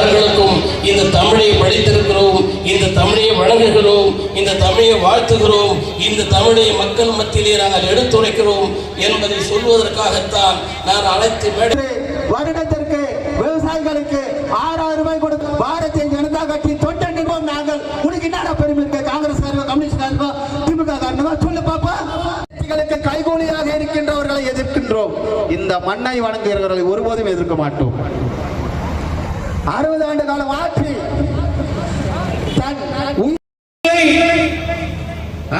அவர்களுக்கும் இந்த தமிழை படித்திருக்கிறோம் இந்த தமிழை வணங்குகிறோம் இந்த தமிழை வாழ்த்துகிறோம் இந்த தமிழை மக்கள் மத்தியிலே நாங்கள் எடுத்துரைக்கிறோம் என்பதை சொல்வதற்காகத்தான் நான் அழைத்து வருடத்திற்கு விவசாயிகளுக்கு ஆறாயிரம் ரூபாய் கொடுக்கும் பாரதிய ஜனதா கட்சி தொட்டெடுப்போம் நாங்கள் உனக்கு என்னடா பெருமை இருக்கு காங்கிரஸ் கம்யூனிஸ்ட் திமுக சொல்லு பாப்பா. கைகூலியாக இருக்கின்றவர்களை எதிர்க்கின்றோம். இந்த மண்ணை வணங்குகிறவர்களை ஒருபோதும் எதிர்க்க மாட்டோம். அறுபது ஆண்டு காலம் ஆட்சி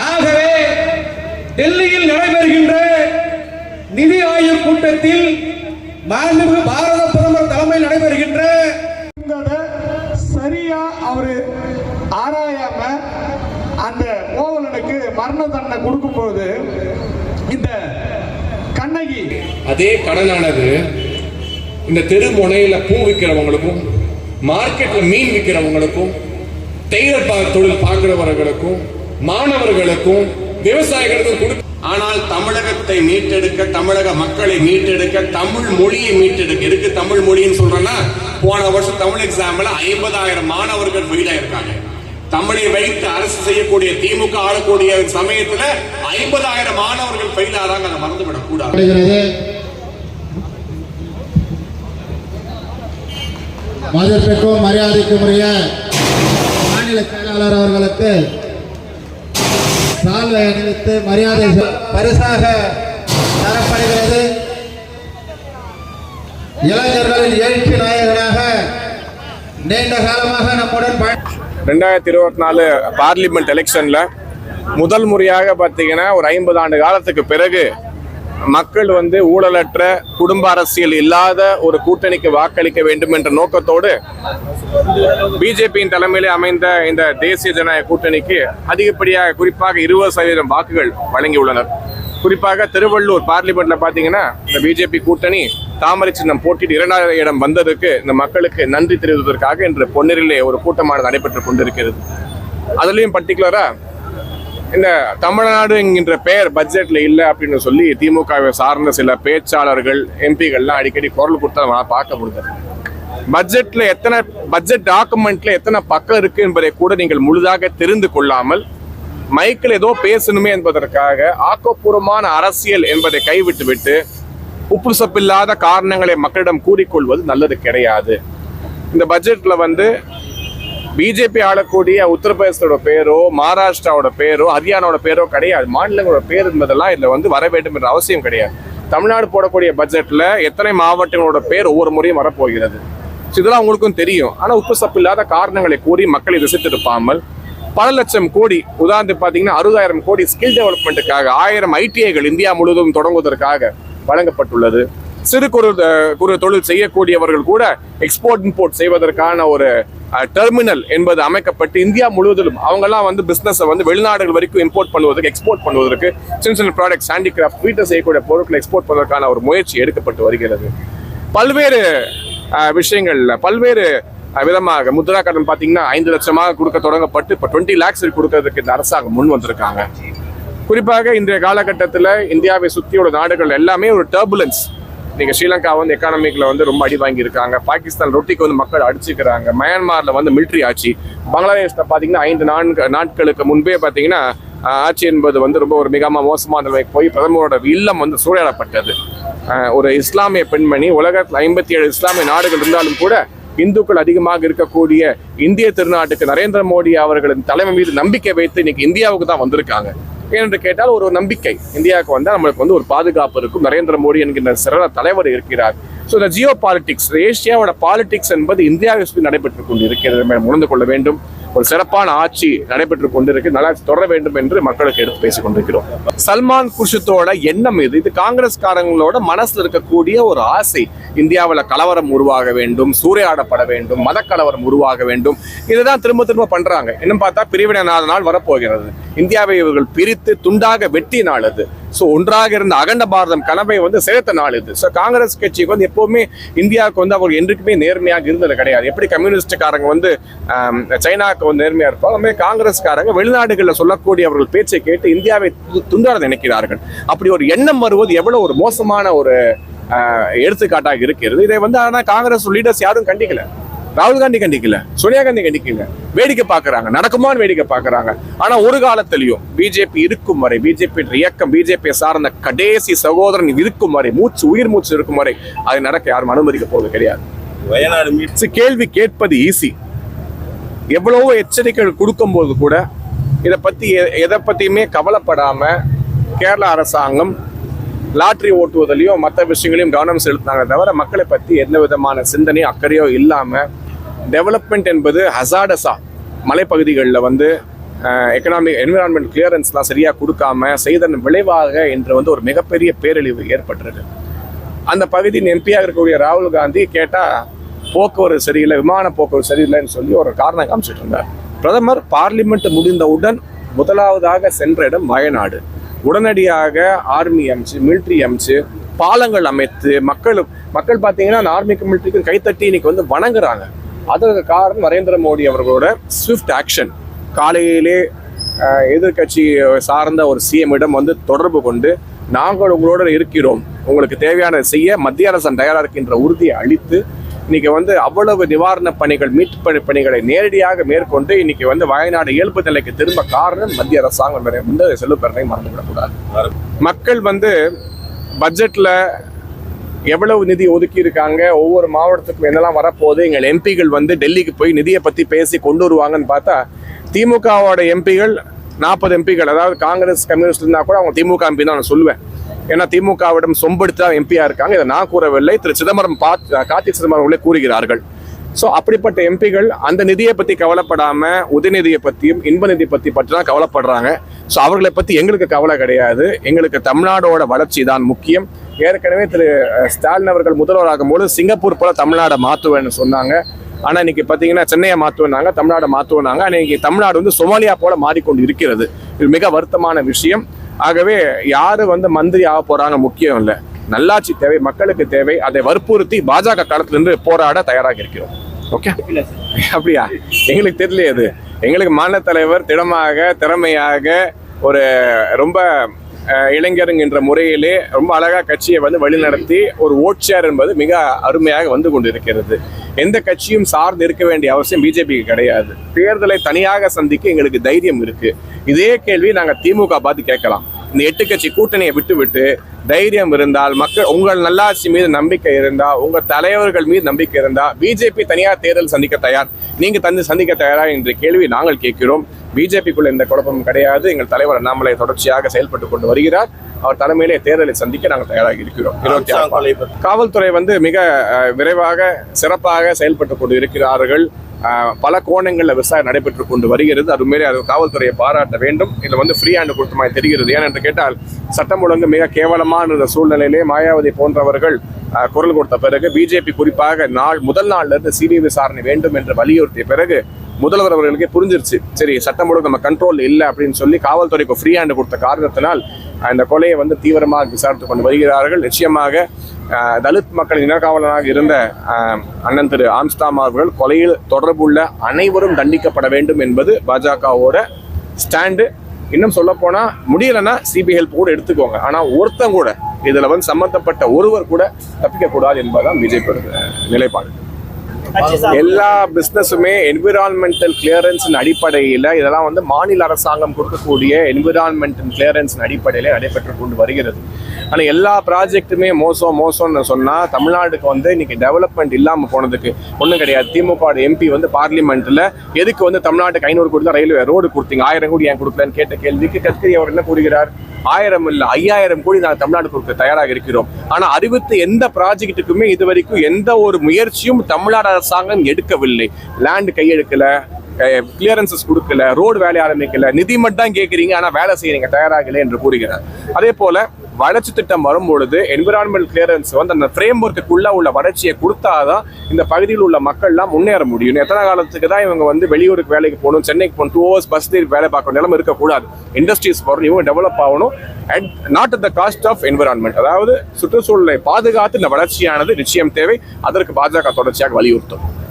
ஆகவே டெல்லியில் நடைபெறுகின்ற நிதி ஆயோக் கூட்டத்தில் மாண்புமிகு பாரத பிரதமர் தலைமையில் நடைபெறுகின்ற சரியா அவரு ஆராயாம அந்த கோவலனுக்கு மரண தண்டனை கொடுக்கும்போது இந்த கண்ணகி அதே கடனானது இந்த தெரு முனையில பூ விற்கிறவங்களுக்கும் மார்க்கெட்ல மீன் விற்கிறவங்களுக்கும் டெய்லர் தொழில் பார்க்கிறவர்களுக்கும் மாணவர்களுக்கும் விவசாயிகளுக்கும் கொடு ஆனால் தமிழகத்தை மீட்டெடுக்க தமிழக மக்களை மீட்டெடுக்க தமிழ் மொழியை மீட்டெடுக்க இருக்கு தமிழ் மொழின்னு சொல்றேன்னா போன வருஷம் தமிழ் எக்ஸாம்ல ஐம்பதாயிரம் மாணவர்கள் ஃபெயில் ஆயிருக்காங்க தமிழை வைத்து அரசு செய்யக்கூடிய திமுக ஆளக்கூடிய சமயத்துல ஐம்பதாயிரம் மாணவர்கள் ஃபெயில் ஆறாங்க அதை மறந்துவிடக் கூடாது. மதிப்பிற்கும் மரியாதைக்கும் உரிய மாநில செயலாளர் அவர்களுக்கு சால்வை அணிவித்து மரியாதை பரிசாக தரப்படுகிறது. இளைஞர்களின் எழுச்சி நாயகனாக நீண்ட காலமாக நம்முடன் ரெண்டாயிரத்தி இருபத்தி நாலு பார்லிமெண்ட் எலெக்ஷன்ல முதல் முறையாக பார்த்தீங்கன்னா ஒரு ஐம்பது ஆண்டு காலத்துக்கு பிறகு மக்கள் வந்து ஊழலற்ற குடும்ப அரசியல் இல்லாத ஒரு கூட்டணிக்கு வாக்களிக்க வேண்டும் என்ற நோக்கத்தோடு பிஜேபியின் தலைமையிலே அமைந்த இந்த தேசிய ஜனநாயக கூட்டணிக்கு அதிகப்படியாக குறிப்பாக இருபது சதவீதம் வாக்குகள் வழங்கியுள்ளனர். குறிப்பாக திருவள்ளூர் பார்லிமெண்ட்ல பாத்தீங்கன்னா இந்த பிஜேபி கூட்டணி தாமரை சின்னம் போட்டிட்டு இரண்டாவது இடம் வந்ததற்கு இந்த மக்களுக்கு நன்றி தெரிவிப்பதற்காக இன்று பொன்னிரிலே ஒரு கூட்டமானது நடைபெற்றுக் கொண்டிருக்கிறது. அதுலேயும் பர்டிகுலரா இந்த தமிழ்நாடு என்கின்ற பெயர் பட்ஜெட்ல இல்லை அப்படின்னு சொல்லி திமுகவை சார்ந்த சில பேச்சாளர்கள் எம்பிகள்லாம் அடிக்கடி குரல் கொடுத்தா நான் பார்க்க முடியாது. பட்ஜெட்ல எத்தனை பட்ஜெட் டாக்குமெண்ட்ல எத்தனை பக்கம் இருக்கு என்பதை கூட நீங்கள் முழுதாக தெரிந்து கொள்ளாமல் மைக்கில் ஏதோ பேசணுமே என்பதற்காக ஆக்கப்பூர்வமான அரசியல் என்பதை கைவிட்டு விட்டு உப்பு சப்பில்லாத காரணங்களை மக்களிடம் கூறிக்கொள்வது நல்லது கிடையாது. இந்த பட்ஜெட்ல வந்து பிஜேபி ஆளக்கூடிய உத்தரப்பிரதேசத்தோட பேரோ மகாராஷ்டிராவோட பேரோ ஹரியானாவோட பேரோ கிடையாது. மாநிலங்களோட பேர் என்பதெல்லாம் இதில் வந்து வர வேண்டும் என்ற அவசியம் கிடையாது. தமிழ்நாடு போடக்கூடிய பட்ஜெட்டில் எத்தனை மாவட்டங்களோட பேர் ஒவ்வொரு முறையும் வரப்போகிறது? ஸோ இதெல்லாம் உங்களுக்கும் தெரியும். ஆனால் உப்பு சப்பு இல்லாத காரணங்களை கூறி மக்களை திசைத்திருப்பாமல் பல லட்சம் கோடி உதாரணத்துக்கு பார்த்தீங்கன்னா அறுபதாயிரம் கோடி ஸ்கில் டெவலப்மெண்ட்டுக்காக ஆயிரம் ஐடிஐகள் இந்தியா முழுவதும் தொடங்குவதற்காக வழங்கப்பட்டுள்ளது. சிறு குறு குறு தொழில் செய்யக்கூடியவர்கள் கூட எக்ஸ்போர்ட் இம்போர்ட் செய்வதற்கான ஒரு டெர்மினல் என்பது அமைக்கப்பட்டு இந்தியா முழுவதிலும் அவங்கெல்லாம் வந்து பிஸ்னஸை வந்து வெளிநாடுகள் வரைக்கும் இம்போர்ட் பண்ணுவதற்கு எக்ஸ்போர்ட் பண்ணுவதற்கு சின்ன சின்ன ப்ராடக்ட்ஸ் ஹேண்டிகிராஃப்ட் வீட்டை செய்யக்கூடிய பொருட்களை எக்ஸ்போர்ட் பண்ணுவதற்கான ஒரு முயற்சி எடுக்கப்பட்டு வருகிறது. பல்வேறு விஷயங்களில் பல்வேறு விதமாக முத்ரா கடன் பார்த்தீங்கன்னா ஐந்து லட்சமாக கொடுக்க தொடங்கப்பட்டு இப்போ டுவெண்ட்டி லேக்ஸ் கொடுக்கறதுக்கு இந்த அரசாங்கம் முன் வந்திருக்காங்க. குறிப்பாக இன்றைய காலகட்டத்தில் இந்தியாவை சுற்றியுள்ள நாடுகள் எல்லாமே ஒரு டர்புலன்ஸ் நீங்க ஸ்ரீலங்கா வந்து எக்கானமிக்ல வந்து ரொம்ப அடி வாங்கியிருக்காங்க. பாகிஸ்தான் ரொட்டிக்கு வந்து மக்கள் அடிச்சுக்கிறாங்க. மயன்மார்ல வந்து மிலிட்ரி ஆட்சி. பங்களாதேஷ்ல பாத்தீங்கன்னா ஐந்து நான்கு நாட்களுக்கு முன்பே பாத்தீங்கன்னா ஆட்சி என்பது வந்து ரொம்ப ஒரு மிக மோசமான நிலைமைக்கு போய் பிரதமரோட இல்லம் வந்து சூறையாடப்பட்டது. ஒரு இஸ்லாமிய பெண்மணி உலகத்தில் ஐம்பத்தி ஏழு இஸ்லாமிய நாடுகள் இருந்தாலும் கூட இந்துக்கள் அதிகமாக இருக்கக்கூடிய இந்திய திருநாட்டுக்கு நரேந்திர மோடி அவர்களின் தலைமை மீது நம்பிக்கை வைத்து இன்னைக்கு இந்தியாவுக்கு தான் வந்திருக்காங்க. ஏனென்று கேட்டால் ஒரு நம்பிக்கை. இந்தியாவுக்கு வந்தால் நம்மளுக்கு வந்து ஒரு பாதுகாப்பு இருக்கும். நரேந்திர மோடி என்கின்ற சிறந்த தலைவர் இருக்கிறார். ஸோ இந்த ஜியோ பாலிடிக்ஸ் ஏசியாவோட பாலிடிக்ஸ் என்பது இந்தியாவை சுற்றி நடைபெற்றுக் கொண்டு இருக்கிறது உணர்ந்து கொள்ள வேண்டும். ஒரு சிறப்பான ஆட்சி நடைபெற்று கொண்டிருக்கு. நல்லா தொடர வேண்டும் என்று மக்களுக்கு எடுத்து பேசிக் கொண்டிருக்கிறோம். சல்மான் குர்ஷித்தோட எண்ணம் இது. இது காங்கிரஸ்காரங்களோட மனசுல இருக்கக்கூடிய ஒரு ஆசை. இந்தியாவில் கலவரம் உருவாக வேண்டும் சூறையாடப்பட வேண்டும் மத கலவரம் உருவாக வேண்டும். இதுதான் திரும்ப திரும்ப பண்றாங்க. இன்னும் பார்த்தா பிரிவினை நாள் வரப்போகிறது. இந்தியாவை இவர்கள் பிரித்து துண்டாக வெட்டினால் அது. ஸோ ஒன்றாக இருந்த அகண்ட பாரதம் கனவை வந்து சேர்த்த நாள் இது ஸோ காங்கிரஸ் கட்சிக்கு வந்து எப்போவுமே இந்தியாவுக்கு வந்து அவர் என்றைக்குமே நேர்மையாக இருந்தது கிடையாது. எப்படி கம்யூனிஸ்டுக்காரங்க வந்து சைனாவுக்கு வந்து நேர்மையாக இருப்பாங்க அதுமாதிரி காங்கிரஸ்காரங்க வெளிநாடுகளில் சொல்லக்கூடிய அவர்கள் பேச்சை கேட்டு இந்தியாவை துண்டாட நினைக்கிறார்கள். அப்படி ஒரு எண்ணம் வருவது எவ்வளோ ஒரு மோசமான ஒரு எடுத்துக்காட்டாக இருக்கிறது. இதை வந்து ஆனால் காங்கிரஸ் லீடர்ஸ் யாரும் கண்டிக்கல. ராகுல் காந்தி கண்டிக்கல சோனியா காந்தி கண்டிக்கல. வேடிக்கை பார்க்கறாங்க நடக்குமான்னு வேடிக்கை பார்க்கறாங்க. ஆனா ஒரு காலத்திலையும் பிஜேபி இருக்கும் வரை பிஜேபி இயக்கம் பிஜேபி சார்ந்த கடைசி சகோதரன் இருக்கும் வரை மூச்சு உயிர் மூச்சு இருக்கும் வரை அது நடக்க யாரும் அனுமதிக்க போவது கிடையாது. வயநாடு மீட் சரி, கேள்வி கேட்பது ஈஸி எவ்வளவோ எச்சரிக்கைகள் கொடுக்கும்போது கூட இதை பத்தி எ- எதை பத்தியுமே கவலைப்படாம கேரள அரசாங்கம் லாட்டரி ஓட்டுவதிலையும் மற்ற விஷயங்களையும் கவனம் செலுத்தினாங்க தவிர மக்களை பத்தி எந்த விதமான சிந்தனையோ அக்கறையோ இல்லாம டெவலப்மெண்ட் என்பது ஹசாடஸாக மலைப்பகுதிகளில் வந்து எக்கனாமிக் என்விரான்மெண்ட் கிளியரன்ஸ்லாம் சரியாக கொடுக்காம செய்தன் விளைவாக இன்று வந்து ஒரு மிகப்பெரிய பேரழிவு ஏற்பட்டிருக்கு அந்த பகுதியின் எம்பியாக இருக்கக்கூடிய ராகுல் காந்தி கேட்டால் போக்குவரத்து சரியில்லை விமான போக்குவரத்து சரியில்லைன்னு சொல்லி ஒரு காரணம் காமிச்சிட்டு இருந்தார். பிரதமர் பார்லிமெண்ட் முடிந்தவுடன் முதலாவதாக சென்ற இடம் வயநாடு. உடனடியாக ஆர்மி அமைச்சு மிலிட்ரி அமைச்சு பாலங்கள் அமைத்து மக்களும் மக்கள் பார்த்தீங்கன்னா அந்த ஆர்மிக்கும் மிலிட்ரிக்கும் கைத்தட்டி இன்னைக்கு வந்து வணங்குறாங்க. அதற்கு காரணம் நரேந்திர மோடி அவர்களோட ஸ்விஃப்ட் ஆக்ஷன் காலையிலே அஹ், எதிர்க்கட்சி சார்ந்த ஒரு சிஎம் இடம் வந்து தொடர்பு கொண்டு நாங்கள் உங்களோட இருக்கிறோம். உங்களுக்கு தேவையானதை செய்ய மத்திய அரசு தயாரா இருக்கின்ற உறுதியை அளித்து இன்னைக்கு வந்து அவ்வளவு நிவாரண பணிகள் மீட்பு பணி- பணிகளை நேரடியாக மேற்கொண்டு இன்னைக்கு வந்து வயநாடு இயல்பு நிலைக்கு திரும்ப காரணம் மத்திய அரசாங்கம். வந்து செல்லுப்பெறனை மறந்துவிடக்கூடாது மக்கள் வந்து பட்ஜெட்ல எவ்வளவு நிதி ஒதுக்கி இருக்காங்க ஒவ்வொரு மாவட்டத்துக்கும் என்னெல்லாம் வரப்போகுது? எங்கள் எம்பிகள் வந்து டெல்லிக்கு போய் நிதியை பற்றி பேசி கொண்டு வருவாங்கன்னு பார்த்தா திமுகவோட எம்பிகள் நாற்பது எம்பிகள் அதாவது காங்கிரஸ் கம்யூனிஸ்ட் இருந்தால் கூட அவங்க திமுக எம்பி தான் நான் சொல்லுவேன். ஏன்னா திமுகவிடம் சொம்பெடுத்து தான் எம்பியாக இருக்காங்க. இதை நான் கூறவில்லை. திரு சிதம்பரம் பா கார்த்திக் சிதம்பரம் அவர்களே கூறுகிறார்கள். ஸோ அப்படிப்பட்ட எம்பிகள் அந்த நிதியை பற்றி கவலைப்படாமல் உதயநிதியை பற்றியும் இன்ப நிதி பற்றி பற்றி தான் கவலைப்படுறாங்க. ஸோ அவர்களை பற்றி எங்களுக்கு கவலை கிடையாது. எங்களுக்கு தமிழ்நாடோட வளர்ச்சி தான் முக்கியம். ஏற்கனவே திரு ஸ்டாலின் அவர்கள் முதல்வராகும் போது சிங்கப்பூர் போல தமிழ்நாடை மாற்றுவேன்னு சொன்னாங்க. ஆனால் இன்னைக்கு பார்த்தீங்கன்னா சென்னையை மாற்றுவனாங்க தமிழ்நாடை மாற்றுவேனாங்க ஆனா இன்னைக்கு தமிழ்நாடு வந்து சோமாலியா போல மாறிக்கொண்டு இருக்கிறது. இது மிக வருத்தமான விஷயம். ஆகவே யாரு வந்து மந்திரி ஆக போறாங்க முக்கியம் இல்லை. நல்லாட்சி தேவை மக்களுக்கு தேவை. அதை வற்புறுத்தி பாஜக காலத்திலிருந்து போராட தயாராக இருக்கிறோம். ஓகே? அப்படியா? எங்களுக்கு தெரியலையே அது. எங்களுக்கு மாநில தலைவர் திடமாக திறமையாக ஒரு ரொம்ப இளைஞருங்கின்ற முறையிலே ரொம்ப அழகா கட்சியை வந்து வழிநடத்தி ஒரு ஓட் ஷேர் என்பது மிக அருமையாக வந்து கொண்டிருக்கிறது. எந்த கட்சியும் சார்ந்து இருக்க வேண்டிய அவசியம் பிஜேபிக்கு கிடையாது. தேர்தலை தனியாக சந்திக்க எங்களுக்கு தைரியம் இருக்கு. இதே கேள்வி நாங்கள் திமுக பார்த்து கேட்கலாம். இந்த எட்டு கட்சி கூட்டணியை விட்டு விட்டு தைரியம் இருந்தால் மக்கள் உங்கள் நல்லாட்சி மீது நம்பிக்கை இருந்தா உங்க தலைவர்கள் மீது நம்பிக்கை இருந்தா பிஜேபி தனியார் தேர்தல் சந்திக்க தயார் நீங்க தந்து சந்திக்க தயாரா என்ற கேள்வி நாங்கள் கேட்கிறோம். பிஜேபிக்குள்ள எந்த குழப்பமும் கிடையாது. எங்கள் தலைவர் அண்ணாமலை தொடர்ச்சியாக செயல்பட்டு கொண்டு வருகிறார். அவர் தலைமையிலே தேர்தலை சந்திக்க நாங்கள் தயாராக இருக்கிறோம். இருபத்தி ஆறு காவல்துறை வந்து மிக விரைவாக சிறப்பாக செயல்பட்டு கொண்டு இருக்கிறார்கள். பல கோணங்களில் விசாரணை நடைபெற்று கொண்டு வருகிறது. அது மாரி அது காவல்துறையை பாராட்ட வேண்டும். இதில் வந்து ஃப்ரீ ஹேண்டு கொடுத்த மாதிரி தெரிகிறது. ஏனென்று கேட்டால் சட்டம் ஒழுங்கு மிக கேவலமான இருந்த சூழ்நிலையிலே மாயாவதி போன்றவர்கள் குரல் கொடுத்த பிறகு பிஜேபி குறிப்பாக நாள் முதல் நாளிலிருந்து சிபிஐ விசாரணை வேண்டும் என்று வலியுறுத்திய பிறகு முதல்வர் அவர்களுக்கே புரிஞ்சிருச்சு. சரி சட்டம் ஒழுங்கு நம்ம கண்ட்ரோல் இல்லை அப்படின்னு சொல்லி காவல்துறைக்கு ஃப்ரீ ஹேண்டு கொடுத்த காரணத்தினால் அந்த கொலையை வந்து தீவிரமாக விசாரித்து கொண்டு வருகிறார்கள். நிச்சயமாக தலித் மக்களின் இனக்காவலனாக இருந்த அண்ணன் திரு ஆம்ஸ்டாம் அவர்கள் கொலையில் தொடர்புள்ள அனைவரும் தண்டிக்கப்பட வேண்டும் என்பது பாஜகவோட ஸ்டாண்டு. இன்னும் சொல்ல முடியலைன்னா முடியலன்னா சிபி ஹெல்ப் கூட எடுத்துக்கோங்க. ஆனால் ஒருத்தன் கூட இதில் வந்து சம்மந்தப்பட்ட ஒருவர் கூட தப்பிக்கக்கூடாது என்பதுதான் பிஜேபியோட நிலைப்பாடு. எல்லா பிசினஸுமே என்விரான்மெண்டல் கிளியரன்ஸின் அடிப்படையில் இதெல்லாம் வந்து மாநில அரசாங்கம் கொடுக்கக்கூடிய என்விரான்மெண்டல் கிளியரன்ஸின் அடிப்படையில் நடைபெற்று கொண்டு வருகிறது. ஆனால் எல்லா ப்ராஜெக்ட்டுமே மோசம் மோசம்னு சொன்னால் தமிழ்நாடுக்கு வந்து இன்னைக்கு டெவலப்மெண்ட் இல்லாமல் போனதுக்கு ஒன்றும் கிடையாது. திமுக எம்பி வந்து பார்லிமெண்ட்டில் எதுக்கு வந்து தமிழ்நாட்டுக்கு ஐநூறு கோடி தான் ரயில்வே ரோடு கொடுத்தீங்க? ஆயிரம் கோடி ஏன் கொடுக்கலன்னு கேட்ட கேள்விக்கு கட்கரி அவர் என்ன கூறுகிறார்? ஆயிரம் இல்லை ஐயாயிரம் கோடி நாங்கள் தமிழ்நாடு கொடுக்க தயாராக இருக்கிறோம். ஆனா அறிவித்த எந்த ப்ராஜெக்ட்டுக்குமே இது வரைக்கும் எந்த ஒரு முயற்சியும் தமிழ்நாடு அரசாங்கம் எடுக்கவில்லை. லேண்ட் கையெடுக்கல கிளியரன்சஸ் கொடுக்கல ரோடு வேலை ஆரம்பிக்கல. நிதி மட்டும் தான் கேட்குறீங்க ஆனால் வேலை செய்யறீங்க தயாராகலை என்று கூறுகிறார். அதே போல வளர்ச்சி திட்டம் வரும்பொழுது என்விரான்மெண்ட் கிளியரன்ஸ் வந்து அந்த ஃப்ரேம் ஒர்க்குக்குள்ளே உள்ள வளர்ச்சியை கொடுத்தாதான் இந்த பகுதியில் உள்ள மக்கள்லாம் முன்னேற முடியும். எத்தனை காலத்துக்கு தான் இவங்க வந்து வெளியூருக்கு வேலைக்கு போகணும் சென்னைக்கு போகணும் டூ ஹவர்ஸ் பஸ் வேலை பார்க்கணும் நிலம இருக்கக்கூடாது. இண்டஸ்ட்ரீஸ் வரணும் இவங்க டெவலப் ஆகணும் at not at the cost of environment அதாவது சுற்றுச்சூழலை பாதுகாத்து இந்த வளர்ச்சியானது நிச்சயம் தேவை. அதற்கு பாஜக தொடர்ச்சியாக வலியுறுத்தும்.